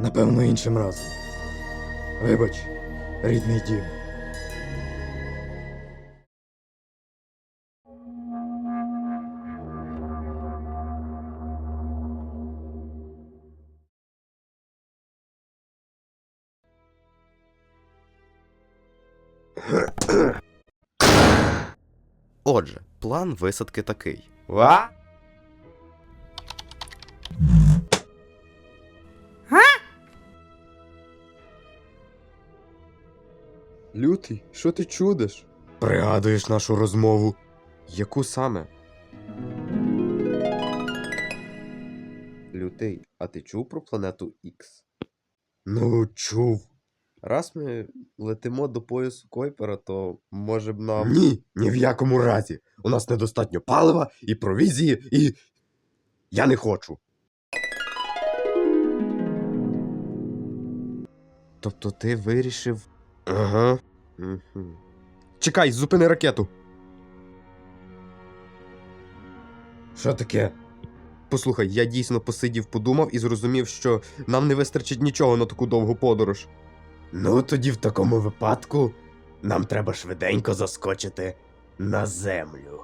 Напевно, іншим разом. Вибач, рідний дім. Отже, план висадки такий. Ва? Лютий, що ти чудиш? Пригадуєш нашу розмову. Яку саме? Лютий, а ти чув про планету Ікс? Ну, чув. Раз ми летимо до поясу Койпера, то може б нам. Ні, ні в якому разі. У нас недостатньо палива і провізії, і. Я не хочу. Тобто ти вирішив. Ага. Угу. Чекай, зупини ракету. Що таке? Послухай, я дійсно посидів, подумав і зрозумів, що нам не вистачить нічого на таку довгу подорож. Ну, тоді в такому випадку нам треба швиденько заскочити на землю.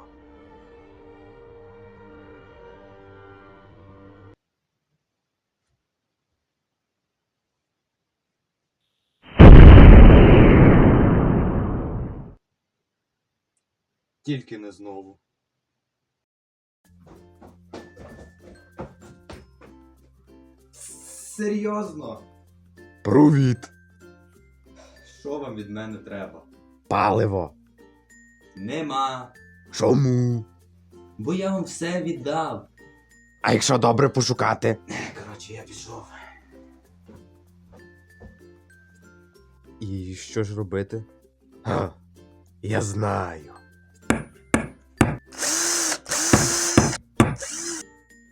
Тільки не знову. Серйозно? Привіт! Що вам від мене треба? Паливо. Нема. Чому? Бо я вам все віддав. А якщо добре пошукати? Коротше, я пішов. І що ж робити? Ха, я знаю.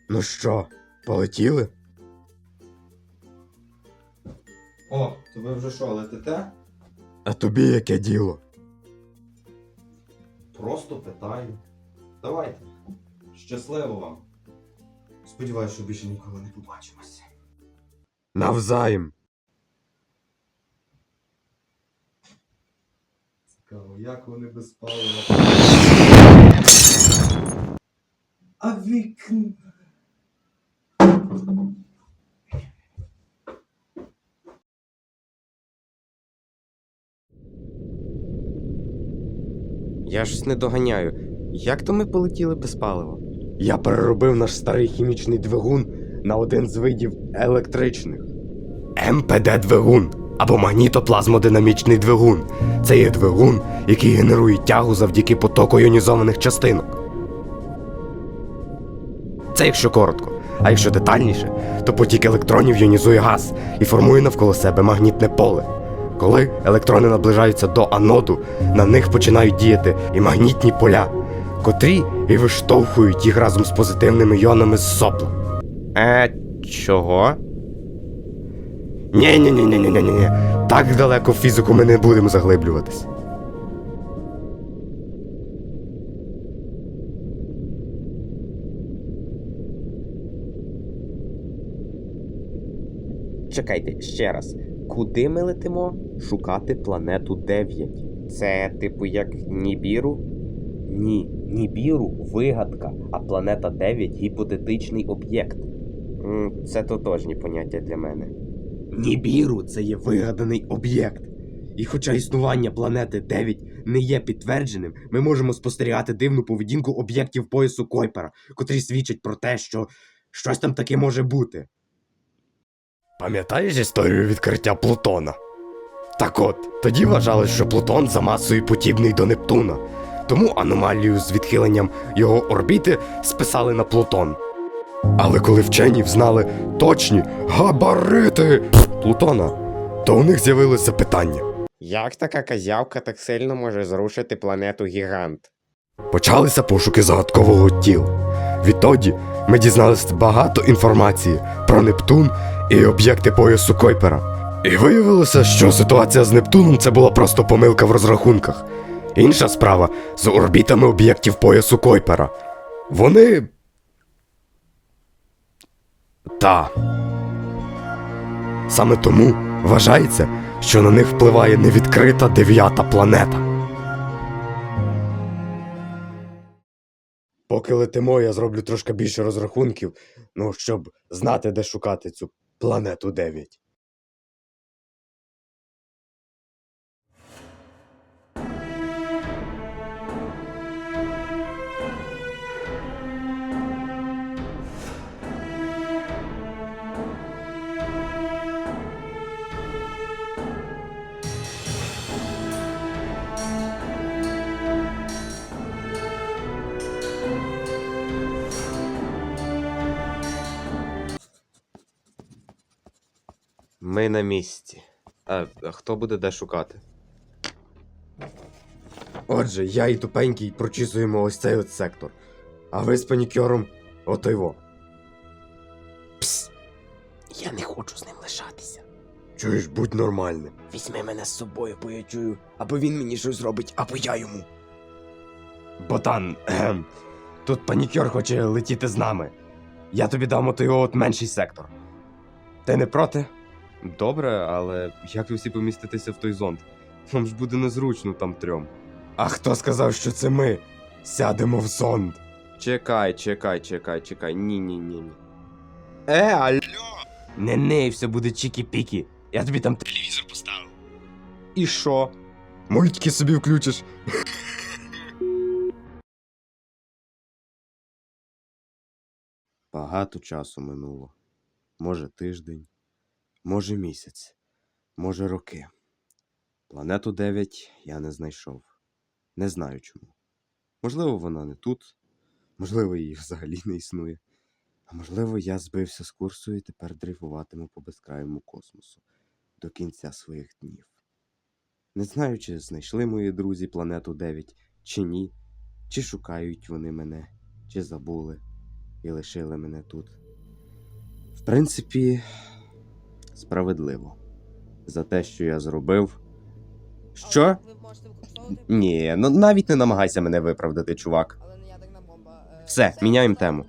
Ну що, полетіли? О, то ви вже що, летите? А тобі яке діло? Просто питаю. Давайте. Щасливо вам. Сподіваюсь, що більше ніколи не побачимося. Навзаєм. Цікаво, як вони без палива. А вікна. Я щось не доганяю. Як то ми полетіли без палива? Я переробив наш старий хімічний двигун на один з видів електричних. МПД-двигун або магнітоплазмодинамічний двигун. Це є двигун, який генерує тягу завдяки потоку іонізованих частинок. Це якщо коротко. А якщо детальніше, то потік електронів іонізує газ і формує навколо себе магнітне поле. Коли електрони наближаються до аноду, на них починають діяти і магнітні поля, котрі і виштовхують їх разом з позитивними іонами з сопла. Е, чого? ні ні ні ні ні ні ні Так далеко в фізику ми не будемо заглиблюватись. Чекайте ще раз. Куди ми летимо? Шукати планету 9. Це, типу, як Нібіру? Ні, Нібіру вигадка, а планета 9 гіпотетичний об'єкт. Це тотожні поняття для мене. Нібіру це є вигаданий об'єкт. І хоча існування планети 9 не є підтвердженим, ми можемо спостерігати дивну поведінку об'єктів поясу Койпера, котрі свідчать про те, що щось там таке може бути. Пам'ятаєш історію відкриття Плутона? Так от, тоді вважали, що Плутон за масою подібний до Нептуна, тому аномалію з відхиленням його орбіти списали на Плутон. Але коли вчені взнали точні габарити Плутона, то у них з'явилося питання. Як така казявка так сильно може зрушити планету Гігант? Почалися пошуки загадкового тіла. Відтоді ми дізналися багато інформації про Нептун і об'єкти поясу Койпера. І виявилося, що ситуація з Нептуном це була просто помилка в розрахунках. Інша справа з орбітами об'єктів поясу Койпера. Вони. Та. Саме тому вважається, що на них впливає невідкрита дев'ята планета. Поки летимо, я зроблю трошки більше розрахунків, ну, щоб знати, де шукати цю планету 9. Ми на місці. А, а хто буде де шукати? Отже, я і тупенький прочісуємо ось цей от сектор. А ви з панікером отой во. Пс. Я не хочу з ним лишатися. Чуєш, будь нормальним. Візьми мене з собою, бо я чую, або він мені щось зробить, або я йому. Ботан, ем, тут панікер хоче летіти з нами. Я тобі дам отой от менший сектор. Ти не проти? Добре, але як ви всі поміститеся в той зонд? Вам ж буде незручно там трьом. А хто сказав, що це ми сядемо в зонд? Чекай, чекай, чекай, чекай. Ні, ні, ні, ні. Е, алло! Не не, все буде чікі-пікі. Я тобі там телевізор поставив. І що? Мультики собі включиш. Багато часу минуло. Може тиждень, може місяць, може роки. Планету 9 я не знайшов. Не знаю чому. Можливо, вона не тут, можливо, її взагалі не існує. А можливо, я збився з курсу і тепер дрейфуватиму по безкрайому космосу до кінця своїх днів. Не знаю, чи знайшли мої друзі планету 9, чи ні, чи шукають вони мене, чи забули і лишили мене тут. В принципі, справедливо. За те, що я зробив. Що? Ні, ну навіть не намагайся мене виправдати, чувак. Е, Все, міняємо тему.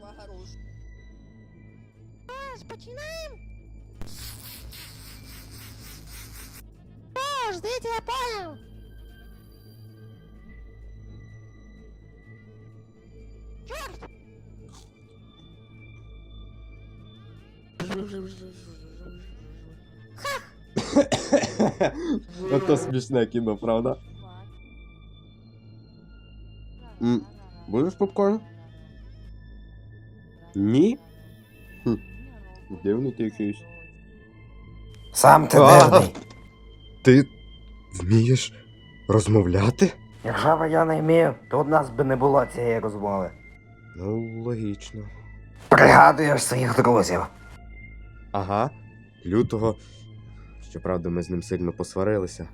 увага, Ото смішне кіно, правда? М, Будеш попкорн? Ні? Хм. Дивний ти якийсь. Сам ти А. дивний. Ти вмієш розмовляти? Якщо б я не вмів, то у нас би не було цієї розмови. Ну, логічно. Пригадуєш своїх друзів. Ага. Лютого. Щоправда, ми з ним сильно посварилися.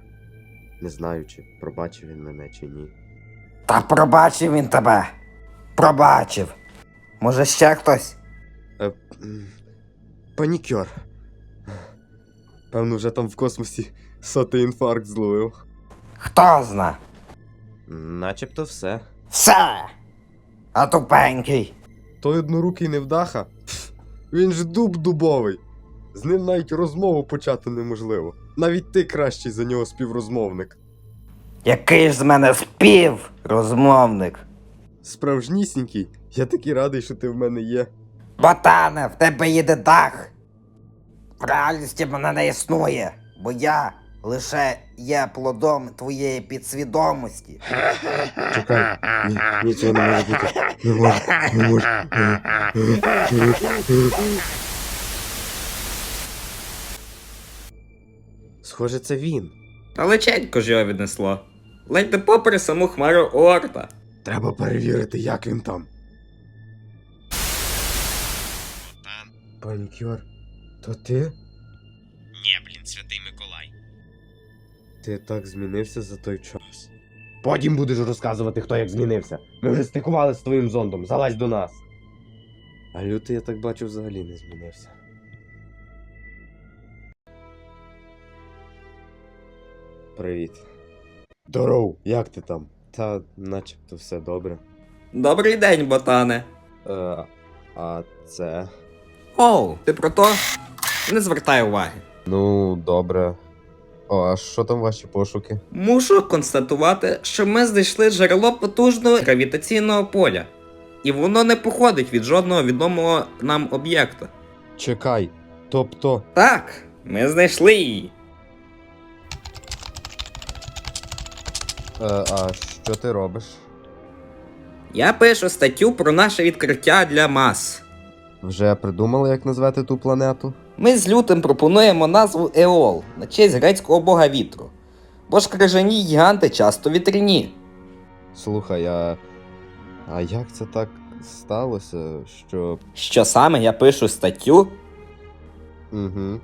Не знаю, чи пробачив він мене, чи ні. Та пробачив він тебе. Пробачив. Може ще хтось? Е, м, панікер. Певно, вже там в космосі сотий інфаркт зловив. Хто зна? Начебто все. Все. А тупенький. Той однорукий невдаха. Пф, він ж дуб дубовий. З ним навіть розмову почати неможливо. Навіть ти кращий за нього співрозмовник. Який ж з мене спів, розмовник. Справжнісінький, я такий радий, що ти в мене є. Ботане, в тебе їде дах. В реальності мене не існує, бо я лише є плодом твоєї підсвідомості. Чекай, ні, ні, цього не може бути. Не може, не може. Схоже, це він. Далеченько ж його віднесло. Ледь не попри саму хмару Орта. Треба перевірити, як він там. Панікер, то ти? Ні, блін, святий Миколай. Ти так змінився за той час. Потім будеш розказувати, хто як змінився. Ми вже стикували з твоїм зондом, залазь до нас. А лютий, я так бачу, взагалі не змінився. Привіт. Здоров, як ти там? Та начебто все добре. Добрий день, ботане. Е, а це. Оу, ти про то? Не звертай уваги. Ну, добре. О, а що там ваші пошуки? Мушу констатувати, що ми знайшли джерело потужного гравітаційного поля, і воно не походить від жодного відомого нам об'єкта. Чекай. Тобто. Так, ми знайшли її. А що ти робиш? Я пишу статтю про наше відкриття для мас. Вже придумали, як назвати ту планету? Ми з лютим пропонуємо назву Еол на честь грецького бога вітру. Бо ж крижані гіганти часто вітряні. Слухай, а. А як це так сталося, що. Що саме я пишу статтю? Угу.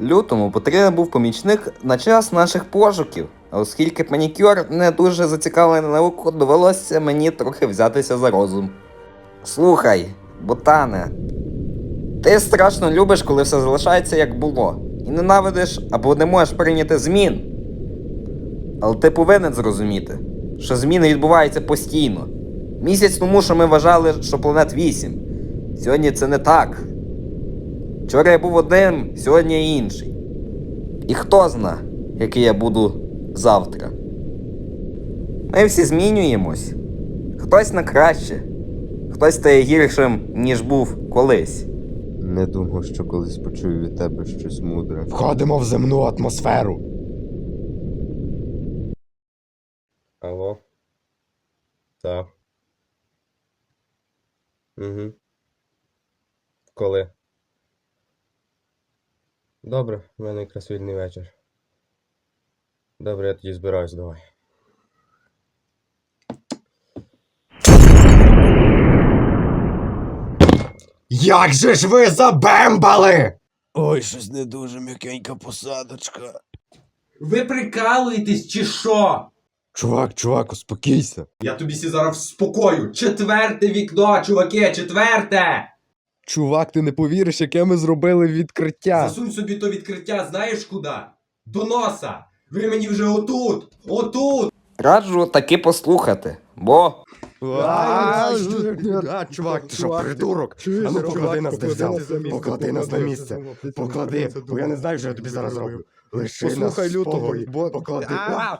Лютому потрібен був помічник на час наших пошуків. Оскільки панікюр не дуже зацікавлений науку, довелося мені трохи взятися за розум. Слухай, ботане, ти страшно любиш, коли все залишається як було, і ненавидиш або не можеш прийняти змін. Але ти повинен зрозуміти, що зміни відбуваються постійно. Місяць тому, що ми вважали, що планет 8. Сьогодні це не так. Вчора я був одним, сьогодні я інший. І хто зна, який я буду завтра. Ми всі змінюємось. Хтось на краще, хтось стає гіршим, ніж був колись. Не думав, що колись почую від тебе щось мудре. Входимо в земну атмосферу. Алло? Так. Угу. Коли? Добре, в мене якраз вільний вечір. Добре, я тоді збираюсь, давай. Як же ж ви забембали? Ой, щось не дуже м'якенька посадочка. Ви прикалуєтесь чи що? Чувак, чувак, успокійся. Я тобі сі зараз спокою. Четверте вікно, чуваки, четверте! Чувак, ти не повіриш, яке ми зробили відкриття. Засунь собі то відкриття, знаєш куди? До носа! Ви мені вже отут! Отут! Раджу таки послухати, бо А, чувак, ти що, придурок? А ну поклади нас де взяв. Поклади нас на місце. Поклади, бо я не знаю, що я тобі зараз зроблю. Лиши нас Послухай лютого, спокої. бо- Поклади. А!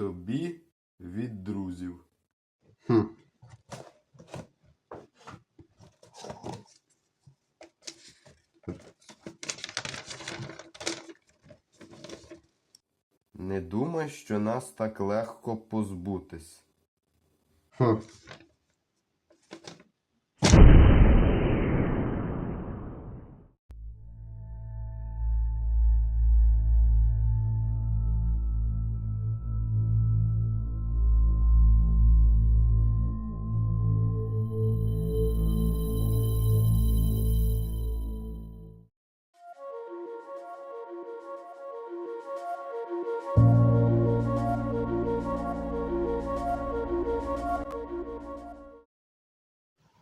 Тобі від друзів. Хм. Не думай, що нас так легко позбутись. Хм.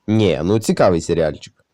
Ні, ну цікавий серіальчик.